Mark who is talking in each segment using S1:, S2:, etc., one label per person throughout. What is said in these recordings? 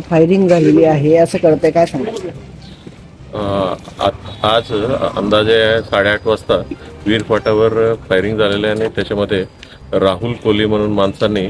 S1: Firing झालेली आहे. असं कळतंय काय सांगा
S2: आज अंदाजे साडेआठ वाजता वीर फाटावर फायरिंग झालेलं आहे आणि त्याच्यामध्ये राहुल कोली म्हणून माणसाने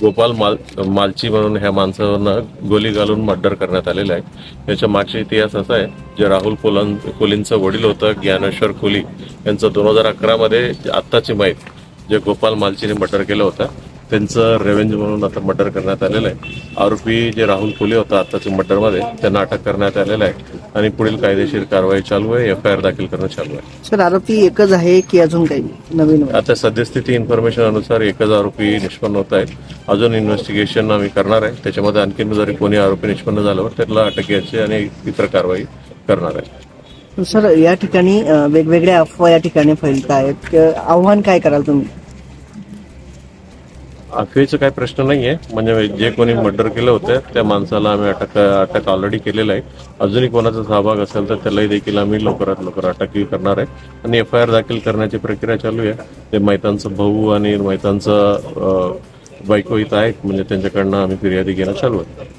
S2: गोपाल माल मालची म्हणून ह्या माणसावरनं गोली घालून मर्डर करण्यात आलेलं आहे. याच्या मागचा इतिहास असा आहे जे राहुल कोलन कोलींचं वडील होतं ज्ञानेश्वर कोली यांचं दोन हजार अकरामध्ये आत्ताची माहीत जे गोपाल मालचीने मर्डर केलं होतं. त्यांचं रेव्हेंज म्हणून आता मर्डर करण्यात आलेलं आहे. आरोपी जे राहुल कोली होता आत्ताच्या मर्डरमध्ये त्यांना अटक करण्यात आलेलं आहे आणि पुढील कायदेशीर कारवाई चालू आहे एफ आय आर दाखल करणं चालू आहे.
S1: सर आरोपी एकच आहे की अजून काही नवीन
S2: आता सद्यस्थिती इन्फॉर्मेशन अनुसार एकच आरोपी निष्पन्न होत आहेत. अजून इन्व्हेस्टिगेशन आम्ही करणार आहे. त्याच्यामध्ये आणखीन जरी कोणी आरोपी निष्पन्न झाल्यावर त्याला अटक घ्यायची आणि इतर कारवाई करणार आहे.
S1: सर या ठिकाणी वेगवेगळ्या अफवा या ठिकाणी फैलत आहेत आव्हान काय कराल तुम्ही?
S2: अफवेचं काही प्रश्न नाहीये. म्हणजे जे कोणी मर्डर केलं होतं त्या माणसाला आम्ही अटक अटक ऑलरेडी केलेलं आहे. अजूनही कोणाचा सहभाग असेल तर त्यालाही देखील आम्ही लवकरात लवकर अटकही करणार आहे. आणि एफ आय आर दाखल करण्याची प्रक्रिया चालू आहे. ते मैतांचं भाऊ आणि मैतांचं बायको इथं आहेत. म्हणजे त्यांच्याकडनं आम्ही फिर्यादी घेणं चालू आहे.